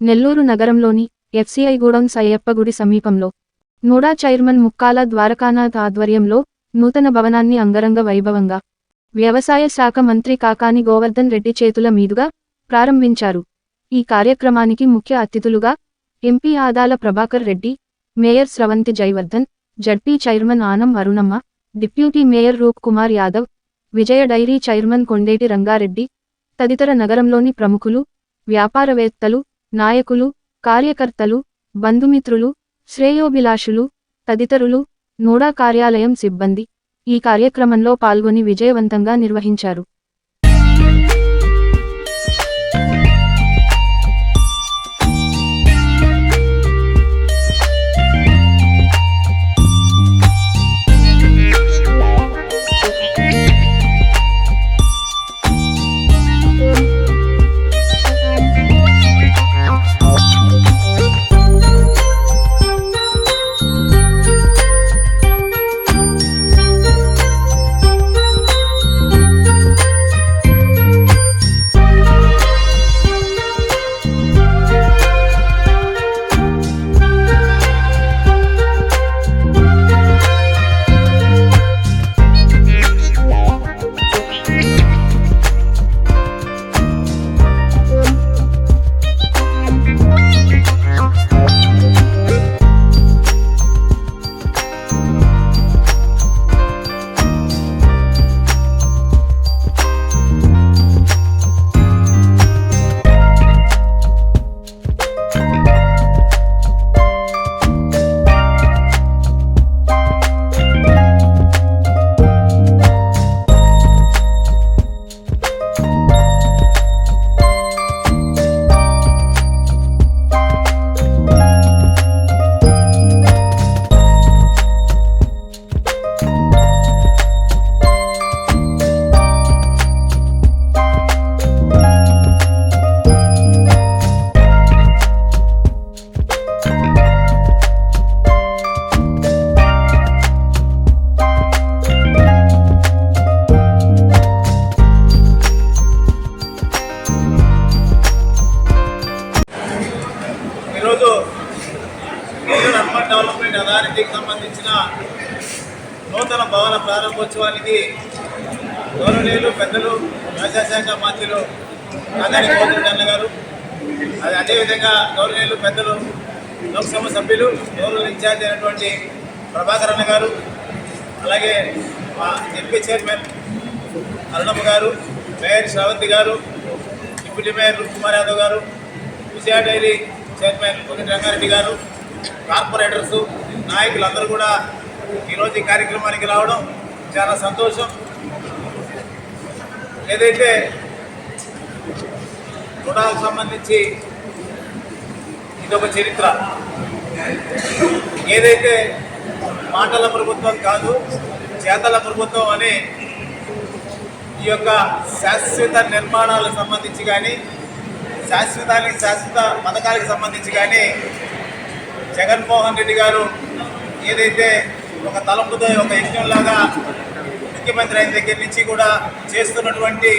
నెల్లూరు నగరంలోని FCI godowns అయ్యప్పగుడి సమీపంలో. NUDA chairman ముక్కాల Dwarakanath ఆధ్వర్యంలో నూతన భవనాన్ని అంగరంగ వైభవంగా వ్యవసాయ శాఖ మంత్రి కాకాని గోవర్ధన్ రెడ్డి చేతుల మీదుగా ప్రారంభించారు. ఈ కార్యక్రమానికి ముఖ్య అతిథులుగా MP Adala Prabhakar Reddy mayor Sravanthi Jaivardhan ZP chairman Anam Arunamma deputy mayor Roop Kumar Yadav Vijaya dairy chairman Kondeti Rangareddy తదితర నగరంలోని ప్రముఖులు వ్యాపారవేత్తలు నాయకులు కార్యకర్తలు బంధుమిత్రులు శ్రేయోభిలాషులు తదితరులు నోడా కార్యాలయం సిబ్బంది. ఈ కార్యక్రమంలో పాల్గొని విజయవంతంగా నిర్వహించారు. ప్రారంభోత్సవానికి గౌరవనీయులు పెద్దలు వ్యవసాయ మంత్రులు నాగారి గోవింద్ గారు అది అదేవిధంగా గౌరవనీయులు పెద్దలు లోక్సభ సభ్యులు గౌరవ ఇన్ఛార్జ్ అయినటువంటి ప్రభాకర్ అన్న గారు అలాగే మా ఎంపీ చైర్మన్ అరుణమ్మ గారు మేయర్ శ్రావంతి గారు డిప్యూటీ మేయర్ కుమార్ యాదవ్ గారు విజయ డైరీ చైర్మన్ కొద్ది రంగారెడ్డి గారు కార్పొరేటర్స్ నాయకులందరూ కూడా ఈరోజు ఈ కార్యక్రమానికి రావడం చాలా సంతోషం. ఏదైతే రుణాలకు సంబంధించి ఇదొక చరిత్ర. ఏదైతే మాటల ప్రభుత్వం కాదు చేతల ప్రభుత్వం అని ఈ యొక్క శాశ్వత నిర్మాణాలకు సంబంధించి కానీ శాశ్వతానికి శాశ్వత పథకాలకు సంబంధించి కానీ జగన్మోహన్ రెడ్డి గారు ఏదైతే ఒక తలంపుతో ఒక యజ్ఞంలాగా ముఖ్యమంత్రి అయిన దగ్గర నుంచి కూడా చేస్తున్నటువంటి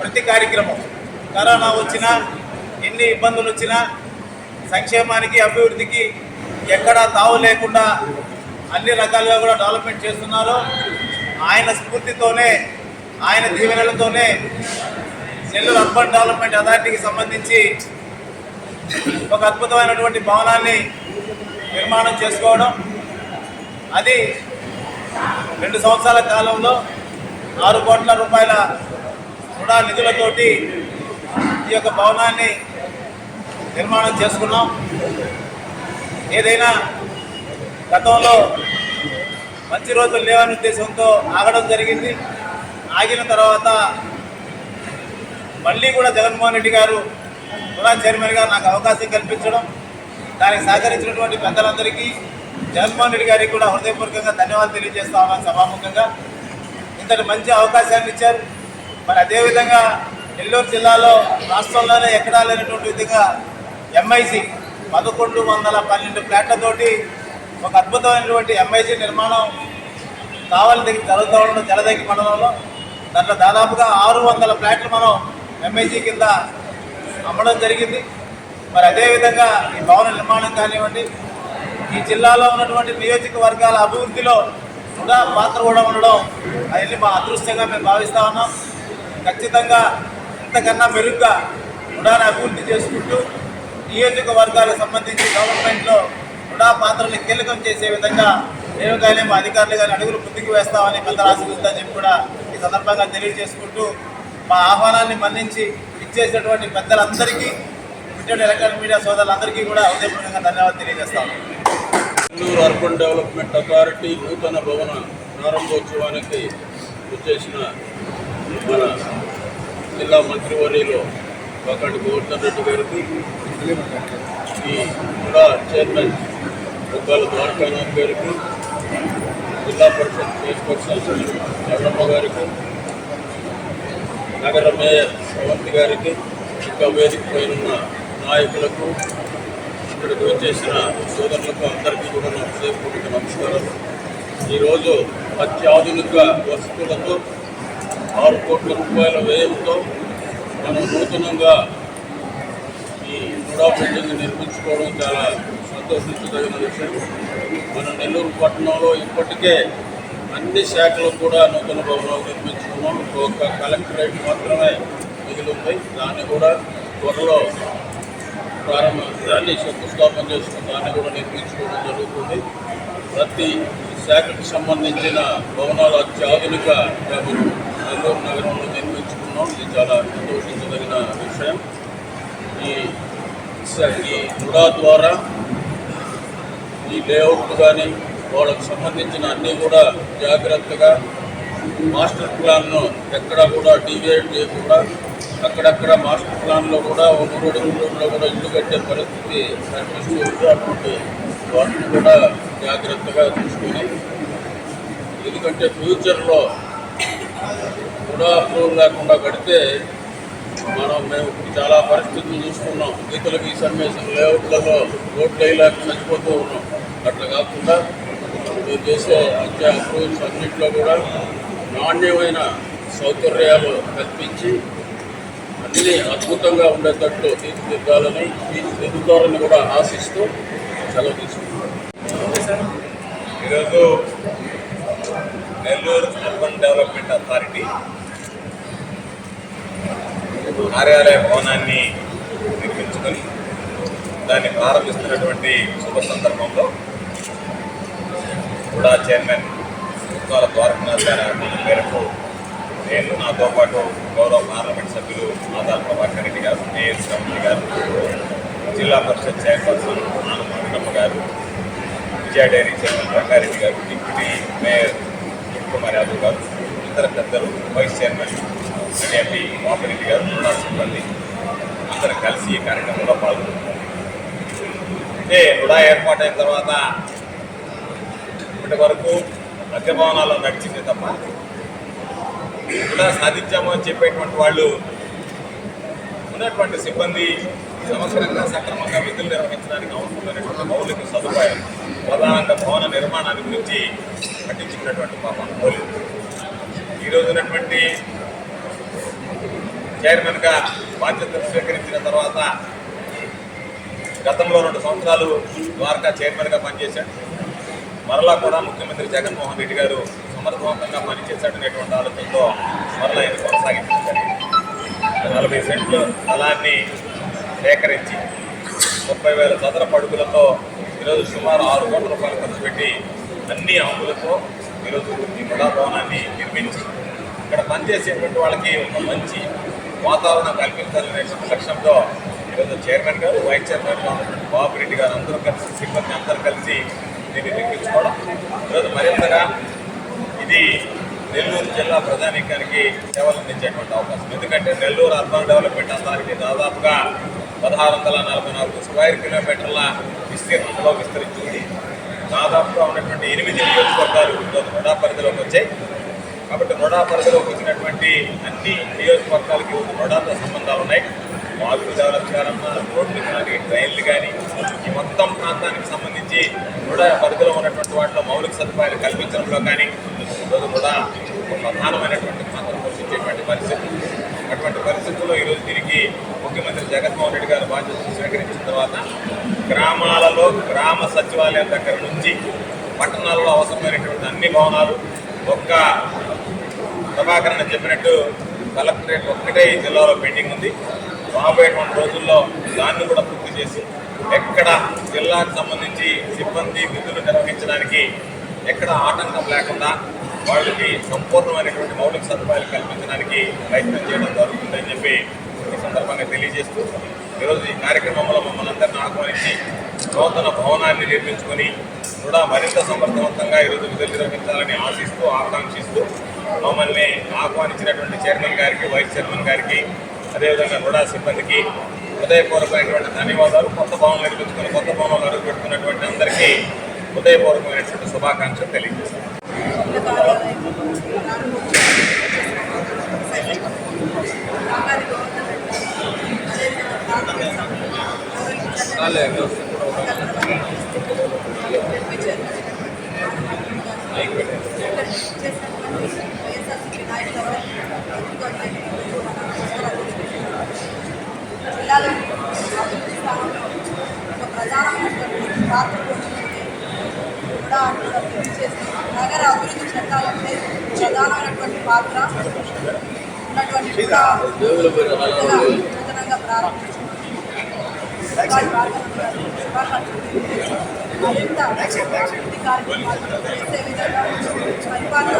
ప్రతి కార్యక్రమం. కరోనా వచ్చినా ఎన్ని ఇబ్బందులు వచ్చినా సంక్షేమానికి అభివృద్ధికి ఎక్కడా తావు లేకుండా అన్ని రకాలుగా కూడా డెవలప్మెంట్ చేస్తున్నారు. ఆయన స్ఫూర్తితోనే ఆయన దీవెనలతోనే నెల్లూరు అర్బన్ డెవలప్మెంట్ అథారిటీకి సంబంధించి ఒక అద్భుతమైనటువంటి భవనాన్ని నిర్మాణం చేసుకోవడం అది రెండు సంవత్సరాల కాలంలో ఆరు కోట్ల రూపాయల రుణ నిధులతోటి ఈ యొక్క భవనాన్ని నిర్మాణం చేసుకున్నాం. ఏదైనా గతంలో మంచి రోజులు లేవని ఉద్దేశంతో ఆగడం జరిగింది. ఆగిన తర్వాత మళ్ళీ కూడా జగన్మోహన్ రెడ్డి గారు రుణా చైర్మన్ గారు నాకు అవకాశం కల్పించడం దానికి సహకరించినటువంటి పెద్దలందరికీ జగన్మోహన్ రెడ్డి గారికి కూడా హృదయపూర్వకంగా ధన్యవాదాలు తెలియజేస్తామని సభాముఖంగా. ఇంతటి మంచి అవకాశాన్ని ఇచ్చారు. మరి అదేవిధంగా నెల్లూరు జిల్లాలో రాష్ట్రంలోనే ఎక్కడా లేనటువంటి విధంగా ఎంఐసి పదకొండు వందల పన్నెండు ఫ్లాట్లతోటి ఒక అద్భుతమైనటువంటి ఎంఐసి నిర్మాణం కావాలి దగ్గర జరుగుతూ ఉండడం జలదగ్గి మండలంలో. దాంట్లో దాదాపుగా ఆరు వందల ఫ్లాట్లు మనం ఎంఐసి కింద అమ్మడం జరిగింది. మరి అదేవిధంగా ఈ భవన నిర్మాణం కానివ్వండి ఈ జిల్లాలో ఉన్నటువంటి నియోజకవర్గాల అభివృద్ధిలో కూడా పాత్ర కూడా ఉండడం అది మా అదృష్టంగా మేము భావిస్తా ఉన్నాం. ఖచ్చితంగా ఇంతకన్నా మెరుగ్గా ఉడాను అభివృద్ధి చేసుకుంటూ నియోజకవర్గాలకు సంబంధించి గవర్నమెంట్లో ఉడా పాత్రని కీలకం చేసే విధంగా మేము కానీ మా అధికారులు కానీ అడుగులు ముందుకు వేస్తామని పెద్ద ఆశిస్తుందని చెప్పి కూడా ఈ సందర్భంగా తెలియజేసుకుంటూ మా ఆహ్వానాన్ని మన్నించి ఇచ్చేసినటువంటి పెద్దలందరికీ విజయవాడ ఎలక్ట్రానిక్ మీడియా సోదరులందరికీ కూడా హృదయపూర్వకంగా ధన్యవాదాలు తెలియజేస్తాము నెల్లూరు అర్బన్ డెవలప్మెంట్ అథారిటీ నూతన భవన ప్రారంభోత్సవానికి వచ్చేసిన మన జిల్లా మంత్రివర్యులు ఒకటి గోవర్ధన్ రెడ్డి గారికి ఈ కూడా చైర్మన్ బుగ్గాల ద్వారకానాథ్ గారికి జిల్లా పరిషత్ చైర్పర్సన్ చంద్రమ్మ గారికి నగర మేయర్ శ్రవంతి గారికి ఇంకా వేదిక పైన నాయకులకు ఇక్కడికి వచ్చేసిన సోదరులకు అందరికీ కూడా హృదయపూర్వక నమస్కారం ఈరోజు అత్యాధునిక వసతులతో ఆరు కోట్ల రూపాయల వ్యయంతో మనం నూతనంగా ఈ కూడా బిల్డింగ్ నిర్మించుకోవడం చాలా సంతోషించదగిన విషయం. మన నెల్లూరు పట్టణంలో ఇప్పటికే అన్ని శాఖలకు కూడా నూతన భవనాలు నిర్మించుకున్నాం. ఒక కలెక్టరేట్ మాత్రమే మిగిలి ఉంది. దాన్ని కూడా త్వరలో ప్రారంభ శంకుస్థాపన చేసుకున్న దాన్ని కూడా నిర్మించుకోవడం జరుగుతుంది. ప్రతి శాఖకు సంబంధించిన భవనాలు అత్యాధునిక నెల్లూరు నగరంలో నిర్మించుకున్నాం. ఇది చాలా సంతోషించదగిన విషయం. ఈ స- ఈ నుడా ద్వారా ఈ లేఅవుట్లు కానీ వాళ్ళకు సంబంధించిన అన్నీ కూడా జాగ్రత్తగా మాస్టర్ ప్లాన్ను ఎక్కడ కూడా డివైడ్ చేయకుండా అక్కడక్కడ మాస్టర్ ప్లాన్లో కూడా ఒక రోడ్డు రోడ్లో కూడా ఇల్లు కట్టే పరిస్థితి కనిపిస్తూ ఉంది. అటువంటి వాటిని కూడా జాగ్రత్తగా తీసుకుని ఎందుకంటే ఫ్యూచర్లో కూడా అప్రూవల్ లేకుండా కడితే మనం మేము ఇప్పుడు చాలా పరిస్థితులు చూసుకున్నాం గీతలకు ఈ సన్నివేశం లేఅవుట్లలో రోడ్లు వేయలేక చచ్చిపోతూ ఉన్నాం. అట్లా కాకుండా మీరు చేసే అత్య అప్రూవల్స్ అన్నింటిలో కూడా నాణ్యమైన సౌకర్యాలు కల్పించి అన్ని అద్భుతంగా ఉండేటట్టు తీర్చిదిద్దాలని తీర్చిదిద్దుతారని కూడా ఆశిస్తూ సెలవు తీసుకుంటున్నాను ఈరోజు నెల్లూరు అర్బన్ డెవలప్మెంట్ అథారిటీ కార్యాలయ భవనాన్ని నిర్మించుకొని దాన్ని ప్రారంభిస్తున్నటువంటి శుభ సందర్భంలో కూడా చైర్మన్ ప్రభుత్వాల ద్వారకనాథ్ గారి మేరకు నేను నాతో పాటు గౌరవ పార్లమెంట్ సభ్యులు ఆదాల్ ప్రభాకర్ రెడ్డి గారు మేయర్ శ్రవణి గారు జిల్లా పరిషత్ చైర్పర్సన్ నాన్న వెంకటమ్మ గారు విజయ డైరీ చైర్మన్ రంగారెడ్డి గారు డిప్యూటీ మేయర్ కుమార్ యాదవ్ గారు ఇతర పెద్దలు వైస్ చైర్మన్ ఎంపీ వాపిరెడ్డి గారు నా సిబ్బంది అందరం కలిసి ఈ కార్యక్రమంలో పాల్గొంటున్నారు అంటే రుడా ఏర్పాటైన తర్వాత ఇప్పటి వరకు మధ్య నడిచింది తప్ప ఇలా సాధించాము అని చెప్పేటువంటి వాళ్ళు ఉన్నటువంటి సిబ్బంది సంవత్సరంగా సక్రమంగా విధులు నిర్వహించడానికి అవసరమైనటువంటి మౌలిక సదుపాయాలు ప్రధానంగా భవన నిర్మాణాన్ని గురించి పట్టించుకున్నటువంటి పాపం పోలేదు. ఈ ఉన్నటువంటి చైర్మన్గా బాధ్యతలు స్వీకరించిన తర్వాత గతంలో రెండు సంవత్సరాలు ద్వారకా చైర్మన్గా పనిచేశాడు. మరలా కూడా ముఖ్యమంత్రి జగన్మోహన్ రెడ్డి గారు సమర్థవంతంగా పనిచేశాడనేటువంటి ఆలోచనతో మరలా ఆయన కొనసాగించడం జరిగింది. నలభై సెంట్ల స్థలాన్ని సేకరించి ముప్పై వేల చదరపు అడుగులతో ఈరోజు సుమారు ఆరు కోట్ల రూపాయలు ఖర్చు పెట్టి అన్ని హంగులతో ఈరోజు ఈ ముడా భవనాన్ని నిర్మించి ఇక్కడ పనిచేసేటువంటి వాళ్ళకి ఒక మంచి వాతావరణం కల్పించాలనే లక్ష్యంతో ఈరోజు చైర్మన్ గారు వైస్ చైర్మన్గా ఉన్నటువంటి బాబు రెడ్డి గారు అందరూ కలిసి సిబ్బంది అందరూ కలిసి దీన్ని నిర్మించుకోవడం ఈరోజు మరింతగా ఇది నెల్లూరు జిల్లా ప్రజానీకానికి సేవలు అందించేటువంటి అవకాశం. ఎందుకంటే నెల్లూరు అర్బన్ డెవలప్మెంట్ అథారిటీ దాదాపుగా పదహారు వందల నలభై నాలుగు స్క్వేర్ కిలోమీటర్ల విస్తీర్ణంలో విస్తరించింది దాదాపుగా ఉన్నటువంటి ఎనిమిది నియోజకవర్గాలు ఈరోజు నోడా పరిధిలోకి వచ్చాయి. కాబట్టి నోడా పరిధిలోకి వచ్చినటువంటి అన్ని నియోజకవర్గాలకి నోడాతో సంబంధాలు ఉన్నాయి. వాగులు డెవలప్ చేయాలన్నా రోడ్లు కానీ ట్రైన్లు కానీ ఈ మొత్తం ప్రాంతానికి సంబంధించి కూడా పరిధిలో ఉన్నటువంటి వాటిలో మౌలిక సదుపాయాలు కల్పించడంలో కానీ ఈరోజు కూడా ప్రధానమైనటువంటి పాత్ర పోషించేటువంటి పరిస్థితి. అటువంటి పరిస్థితుల్లో ఈరోజు తిరిగి ముఖ్యమంత్రి జగన్మోహన్ రెడ్డి గారు బాధ్యతలు స్వీకరించిన తర్వాత గ్రామాలలో గ్రామ సచివాలయం దగ్గర నుంచి పట్టణాల్లో అవసరమైనటువంటి అన్ని భవనాలు ఒక్క ప్రభాకరణ చెప్పినట్టు కలెక్టరేట్ ఒక్కటే ఈ జిల్లాలో పెండింగ్ ఉంది. రాబోయేటువంటి రోజుల్లో దాన్ని కూడా పూర్తి చేసి ఎక్కడ జిల్లాకు సంబంధించి సిబ్బంది విధులు నిర్వహించడానికి ఎక్కడ ఆటంకం లేకుండా వాళ్ళకి సంపూర్ణమైనటువంటి మౌలిక సదుపాయాలు కల్పించడానికి ప్రయత్నం చేయడం జరుగుతుందని చెప్పి ఈ సందర్భంగా తెలియజేస్తూ ఈరోజు ఈ కార్యక్రమంలో మమ్మల్ని అందరినీ ఆహ్వానించి నూతన భవనాన్ని నిర్మించుకొని కూడా మరింత సమర్థవంతంగా ఈరోజు విధులు నిర్వహించాలని ఆశిస్తూ ఆకాంక్షిస్తూ మమ్మల్ని ఆహ్వానించినటువంటి చైర్మన్ గారికి వైస్ చైర్మన్ గారికి అదేవిధంగా కూడా సిబ్బందికి హృదయపూర్వకమైనటువంటి ధన్యవాదాలు. కొత్త భవనం నిర్మించుకుని కొత్త భవనంలో అడుగు పెట్టుకున్నటువంటి అందరికీ హృదయపూర్వకమైనటువంటి శుభాకాంక్షలు తెలియజేస్తాను జిల్లాలో అభివృద్ధి స్థానంలో ఒక ప్రధానమైనటువంటి పాత్ర పోషించింది కూడా అభివృద్ధి చేసి నగర అభివృద్ధి చట్టాలంటే ప్రధానమైనటువంటి పాత్ర ఉన్నటువంటి కూడా కొత్తగా నూతనంగా ప్రారంభించింది వారి ప్రార్థనలు శుభాకాంక్షలు తెలియజేసి మరింత అభివృద్ధి కార్యక్రమాలు చేసే విధంగా పరిపాలన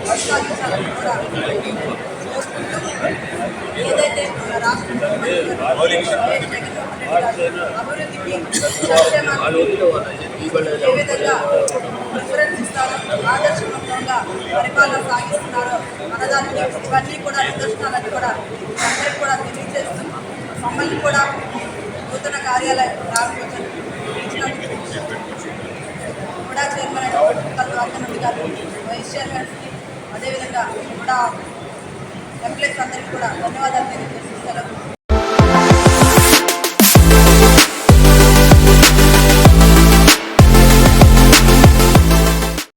కొనసాగించాలని కూడా కోరుకుంటూ ఏదైతే రాష్ట్ర అభివృద్ధికి ఏ విధంగా ప్రిఫరెన్స్ ఇస్తారో ఆదర్శవంతంగా పరిపాలన సాగిస్తున్నారో అన్నదానికి ఇవన్నీ కూడా నిదర్శనాలని కూడా అందరికీ కూడా తెలియజేస్తూ మమ్మల్ని కూడా నూతన కార్యాలయం ప్రారంభించారు కూడా చైర్మన్ అయిన గారు వైస్ చైర్మన్స్కి అదేవిధంగా కూడా ఎంప్లాయీస్ అందరికీ కూడా ధన్యవాదాలు తెలియజేసి సెలవు